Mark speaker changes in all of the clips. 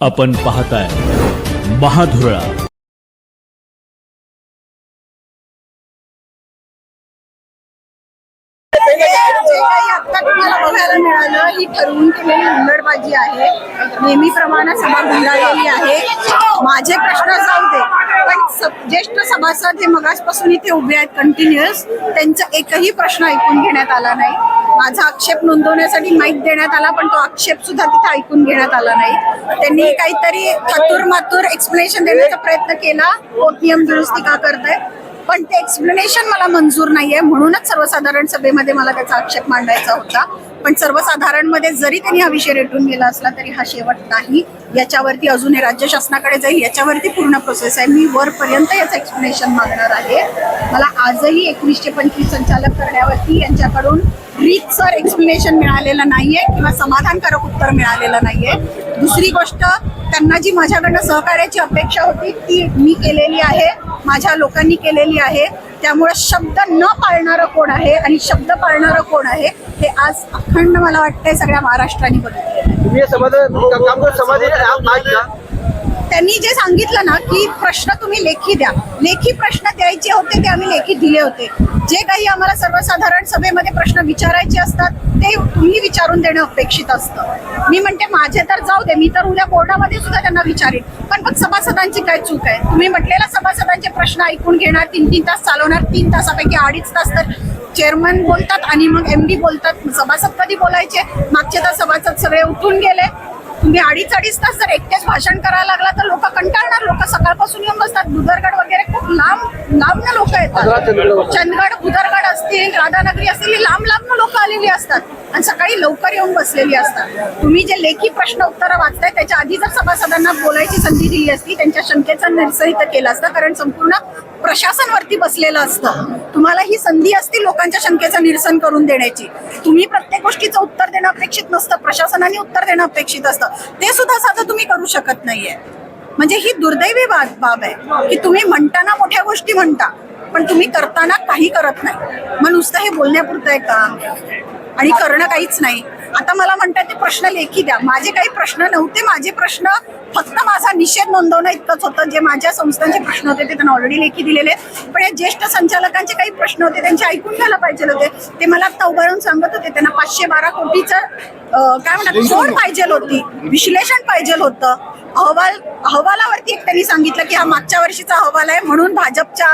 Speaker 1: आपण पाहताय महाधुरळा.
Speaker 2: जे काही आता तुम्हाला बघायला मिळालं ही ठरवून केलेली हुल्लडबाजी आहे नेहमीप्रमाणे सभा गुंडाळलेली आहे माझे प्रश्न जाऊ दे. पण ज्येष्ठ सभासद हे मगासपासून इथे उभे आहेत कंटिन्युअस त्यांचा एकही प्रश्न ऐकून घेण्यात आला नाही. माझा आक्षेप नोंदवण्यासाठी माईक देण्यात आला पण तो आक्षेप सुद्धा तिथे ऐकून घेण्यात आला नाही. त्यांनी काहीतरी थतूर मातूर एक्सप्लेनेशन देण्याचा प्रयत्न केला. कोर्ट नियम दुरुस्ती का करताय? पण ते एक्सप्लेनेशन मला मंजूर नाहीये. म्हणूनच सर्वसाधारण सभेमध्ये मला त्याचा आक्षेप मांडायचा होता. पण सर्वसाधारणमध्ये जरी त्यांनी हा विषय रेटून गेला असला तरी हा शेवट नाही. याच्यावरती अजून हे राज्य शासनाकडे जाईल याच्यावरती पूर्ण प्रोसेस आहे. मी वरपर्यंत याचं एक्सप्लेनेशन मागणार आहे. मला आजही एकवीसशे पंचवीस संचालक करण्यावरती यांच्याकडून रीतसर एक्सप्लेनेशन मिळालेलं नाहीये किंवा समाधानकारक उत्तर मिळालेलं नाहीये. दुसरी गोष्ट त्यांना जी माझ्याकडनं सहकार्याची अपेक्षा होती ती मी केलेली आहे. माझ्या लोकांनी केलेली आहे. त्यामुळे शब्द न पाळणारं कोण आहे आणि शब्द पाळणारं कोण आहे हे आज अखंड मला वाटतंय सगळ्या महाराष्ट्राने बघितलेलं त्यांनी जे सांगितलं ना की प्रश्न तुम्ही लेखी द्या. लेखी प्रश्न द्यायचे होते ते आम्ही लेखी दिले होते. जे काही आम्हाला सर्वसाधारण सभेमध्ये प्रश्न विचारायचे असतात ते तुम्ही विचारून देणं अपेक्षित असतं. मी म्हणते माझे तर जाऊ दे मी तर उद्या बोर्डामध्ये सुद्धा त्यांना विचारेन. पण मग सभासदांची काय चूक आहे? तुम्ही म्हटलेला सभासदांचे प्रश्न ऐकून घेणार तीन तीन तास चालवणार तीन तासापैकी अडीच तास तर चेअरमन बोलतात आणि मग एम डी बोलतात. सभासद कधी बोलायचे? मागचे तर सभासद सगळे उठून गेले. तुम्ही अडीच अडीच तास जर एकटेच भाषण करायला लागला तर लोक कंटाळणार. लोक सकाळपासून येऊन बसतात. दुधरगड वगैरे लांब लांब ना लोक येतात. चंदगड बुदरगड असतील राधानगरी असतील लांब लांब लोक आलेली असतात. आणि सकाळी लवकर येऊन बसलेली असतात. तुम्ही जे लेखी प्रश्न उत्तर वाचताय त्याच्या आधी जर सभासदांना बोलायची संधी दिली असती त्यांच्या शंकेचं निरसन इथं केलं असतं कारण संपूर्ण प्रशासन वरती बसलेलं असतं. तुम्हाला ही संधी असती लोकांच्या शंकेचं निरसन करून देण्याची. तुम्ही प्रत्येक गोष्टीचं उत्तर देणं अपेक्षित नसतं प्रशासनाने उत्तर देणं अपेक्षित असतं. ते सुद्धा साधं तुम्ही करू शकत नाहीये. म्हणजे ही दुर्दैवी बाब बाब आहे की तुम्ही म्हणताना मोठ्या गोष्टी म्हणता पण तुम्ही करताना काही करत नाही. मग नुसतं हे बोलण्यापुरतं आहे का? आणि करणं काहीच नाही. आता मला म्हणतात ते प्रश्न लेखी द्या. माझे काही प्रश्न नव्हते माझे प्रश्न फक्त माझा निषेध नोंदवणं इतकंच होतं. जे माझ्या संस्थांचे प्रश्न होते ते त्यांना ऑलरेडी लेखी दिलेले. आहेत. पण या ज्येष्ठ संचालकांचे काही प्रश्न होते त्यांचे ऐकून घ्यायला पाहिजे होते. ते मला आता उभारून सांगत होते त्यांना पाचशे बारा कोटीचं काय म्हणतात जोड पाहिजे होती. विश्लेषण पाहिजे होतं. अहवाल अहवालावरती एक त्यांनी सांगितलं की हा मागच्या वर्षीचा अहवाल आहे म्हणून भाजपच्या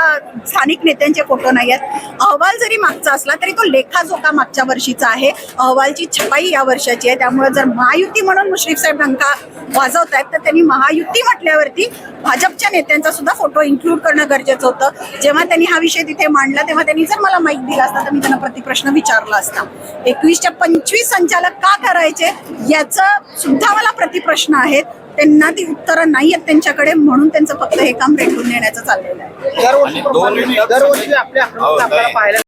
Speaker 2: स्थानिक नेत्यांचे फोटो नाही आहेत. अहवाल जरी मागचा असला तरी तो लेखाजोखा मागच्या वर्षीचा आहे. अहवालची छपाई या वर्षाची आहे. त्यामुळे जर महायुती म्हणून मुश्रीफ साहेब डंका वाजवत आहेत तर त्यांनी महायुती म्हटल्यावरती भाजपच्या नेत्यांचा सुद्धा फोटो इन्क्लूड करणं गरजेचं होतं. जेव्हा त्यांनी हा विषय तिथे मांडला तेव्हा त्यांनी जर मला माहिती दिला असता तर मी त्यांना प्रतिप्रश्न विचारला असता. एकवीसच्या पंचवीस संचालक का करायचे याचं सुद्धा मला प्रतिप्रश्न आहेत. त्यांना ती उत्तरं नाही आहेत त्यांच्याकडे म्हणून त्यांचं फक्त हे काम रेटून देण्याचं चाललेलं आहे.
Speaker 3: दरवर्षी दरवर्षी आपल्या आपल्याला पाहायला